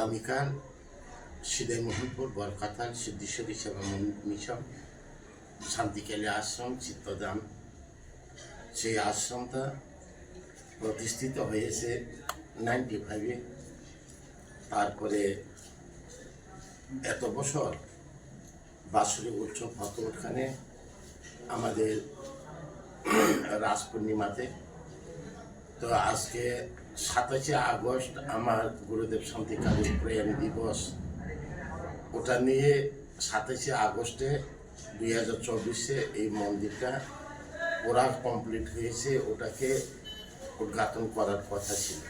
আগামীকাল সিদাই মোহনপুর বরকাতাল, সিদ্ধেশ্বরী সেবা মিশন, শান্তিকালী আশ্রম চিত্তদান সেই আশ্রমটা প্রতিষ্ঠিত হয়েছে নাইনটি ফাইভে তারপরে এত বছর বাৎসরিক উৎসব হতো ওখানে। আমাদের রাস পূর্ণিমাতে। তো আজকে সাতাশে আগস্ট আমার গুরুদেব শান্তিকালী প্রেম দিবস। ওটা নিয়ে সাতাশে আগস্টে দুই হাজার চব্বিশে এই মন্দিরটা ওরা কমপ্লিট হয়েছে। ওটাকে উদ্ঘাটন করার কথা ছিল।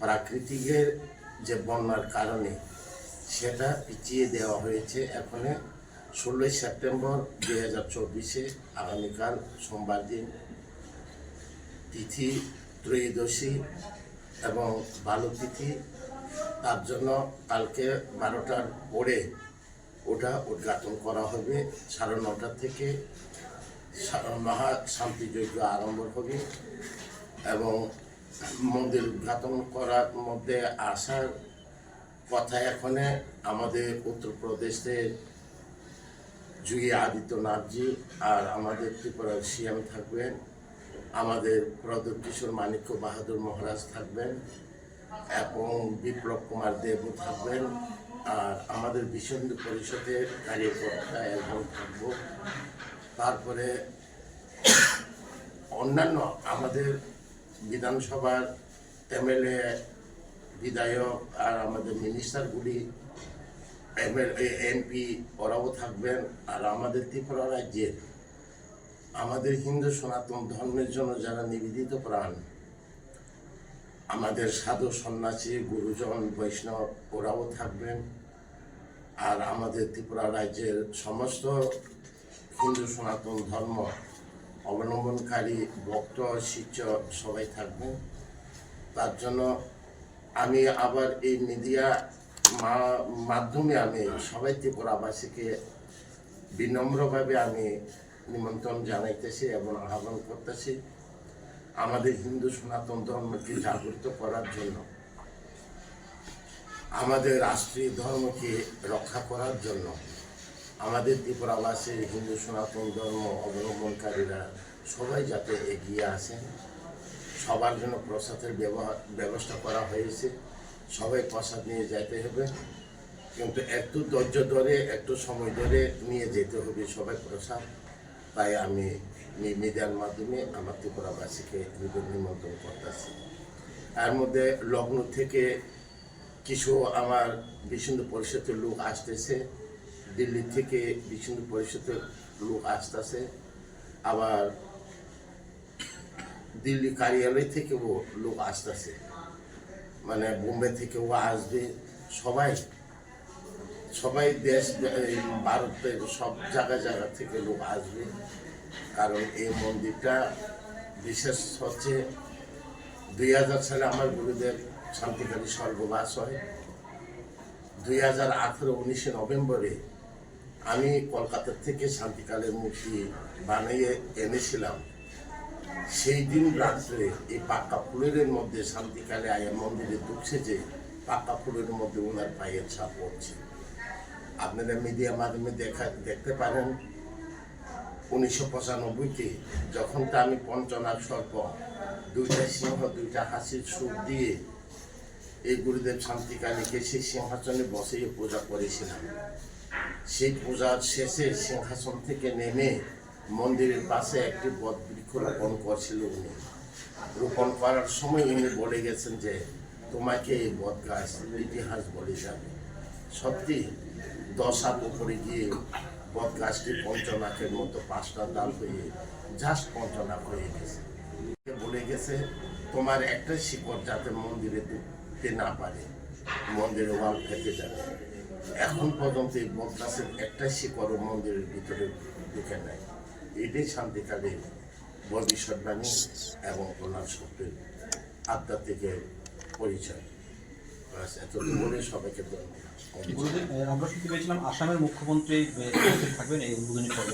প্রাকৃতিকের যে বন্যার কারণে সেটা পিছিয়ে দেওয়া হয়েছে। এখন ষোলোই সেপ্টেম্বর দুই হাজার চব্বিশে আগামীকাল সোমবার দিন তিথি ত্রয়োদশী এবং বালো তিথি তার জন্য কালকে বারোটার পরে ওটা উদ্ঘাটন করা হবে। সাড়ে নটা থেকে মহা শান্তি যজ্ঞ আরম্ভ হবে এবং মন্দির উদ্ঘাটন করার মধ্যে আসার কথা এখানে আমাদের উত্তরপ্রদেশের জুই আদিত্যনাথজি আর আমাদের ত্রিপুরার সিএম থাকবেন। আমাদের প্রদীপ কিশোর মানিক্য বাহাদুর মহারাজ থাকবেন এবং বিপ্লব কুমার দেবও থাকবেন। আর আমাদের বিশ্ব পরিষদের কার্যকর্তা এবং থাকব। তারপরে অন্যান্য আমাদের বিধানসভার এমএলএ, বিধায়ক আর আমাদের মিনিস্টারগুলি এমএলএ, এমপি ওরাও থাকবেন। আর আমাদের ত্রিপুরা রাজ্যের আমাদের হিন্দু সনাতন ধর্মের জন্য যারা নিবেদিত প্রাণ, আমাদের সাধু সন্ন্যাসী, গুরুজন, বৈষ্ণব ওরাও থাকবেন। আর আমাদের ত্রিপুরা রাজ্যের সমস্ত হিন্দু সনাতন ধর্ম অবলম্বনকারী ভক্ত, শিষ্য সবাই থাকবেন। তার জন্য আমি আবার এই মিডিয়া মাধ্যমে আমি সবাই ত্রিপুরাবাসীকে বিনম্রভাবে আমি নিমন্ত্রণ জানাইতেছি এবং আহ্বান করতেছি আমাদের হিন্দু সনাতন ধর্মকে জাগ্রত করার জন্য, আমাদের রাষ্ট্রীয় ধর্মকে রক্ষা করার জন্য, আমাদের ত্রিপুরাবাসীর হিন্দু সনাতন ধর্ম অবলম্বনকারীরা সবাই যাতে এগিয়ে আসেন, সবার জন্য প্রসাদের ব্যবস্থা করা হয়েছে, সবাই প্রসাদ নিয়ে যাইতে হবে, কিন্তু একটু ধৈর্য ধরে, একটু সময় ধরে নিয়ে যেতে হবে সবাই প্রসাদ। তাই আমি মিডিয়ার মাধ্যমে আমার ত্রিপুরাবাসীকে নিমন্ত্রণ করতেছি। এর মধ্যে লগ্ন থেকে কিছু আমার বিষ্ণু পরিষদের লোক আসতেছে, দিল্লি থেকে বিষ্ণু পরিষদের লোক আসতেছে, আবার দিল্লি কার্যালয় থেকেও লোক আসতেছে। মানে বোম্বে থেকেও আসবে, সবাই সবাই দেশ ভারতের সব জায়গা জায়গা থেকে লোক আসবে। কারণ এই মন্দিরটা বিশেষ হচ্ছে দুই হাজার সালে আমার গুরুদেব শান্তিকালী স্বর্গবাস হয়। দুই হাজার আঠেরো উনিশে নভেম্বরে আমি কলকাতা থেকে শান্তিকালের মূর্তি বানিয়ে এনেছিলাম। সেই দিন রাত্রে এই পাক্কা ফুলের মধ্যে শান্তিকালে আয়া মন্দিরে ঢুকছে যে পাক্কা ফুলের মধ্যে ওনার পায়ের ছাপ পড়ছে। আপনারা মিডিয়া মাধ্যমে দেখা দেখতে পারেন উনিশশো পঁচানব্বইতে যখন তা আমি পঞ্চনাথ সর্প, দুইটা সিংহ, দুইটা হাসির সুর দিয়ে এই গুরুদেব শান্তিকালীকে সেই সিংহাসনে বসিয়ে পূজা করেছিলাম। সেই পূজার শেষে সিংহাসন থেকে নেমে মন্দিরের পাশে একটি বট বৃক্ষ রোপণ করছিল উনি। রোপণ করার সময় উনি বলে গেছেন যে, তোমাকে এই বট গাছ ইতিহাস বলে যাবে। সত্যি দশ হাত উপরে গিয়ে বট গাছটি পঞ্চনাথের মতো পাঁচটা ডাল হয়ে জাস্ট পঞ্চনাথ হয়ে গেছে। বলে গেছে, তোমার একটা শিকড় যাতে মন্দিরে ঢুকতে না পারে, মন্দিরে ওয়াল ফেটে যাবে। এখন পর্যন্ত এই বদগাছের একটা শিকড়ও মন্দিরের ভিতরে ঢুকে নেয় এটাই শান্তিকালের ভবিষ্যৎবাণী এবং ওনার শক্তির আধ্যাত্মিকের পরিচয়। আমরা শুনতে পেয়েছিলাম আসামের মুখ্যমন্ত্রী থাকবেন এই উদ্বোধনী পর্বে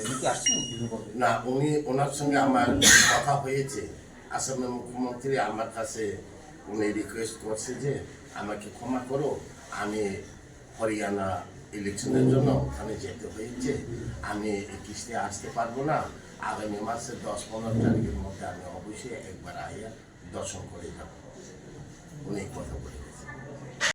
না, উনি ওনার সঙ্গে আমার কথা হয়েছে। আসামের মুখ্যমন্ত্রী আমার কাছে উনি রিকোয়েস্ট করছে যে, আমাকে ক্ষমা করো, আমি হরিয়ানা ইলেকশনের জন্য ওখানে যেতে হয়েছে। আমি কিস্তি আসতে পারব না। আগামী মাসের দশ পনেরো তারিখের মধ্যে আমি অবশ্যই একবার আইয়া দর্শন করে যাব। উনি কথা বলে।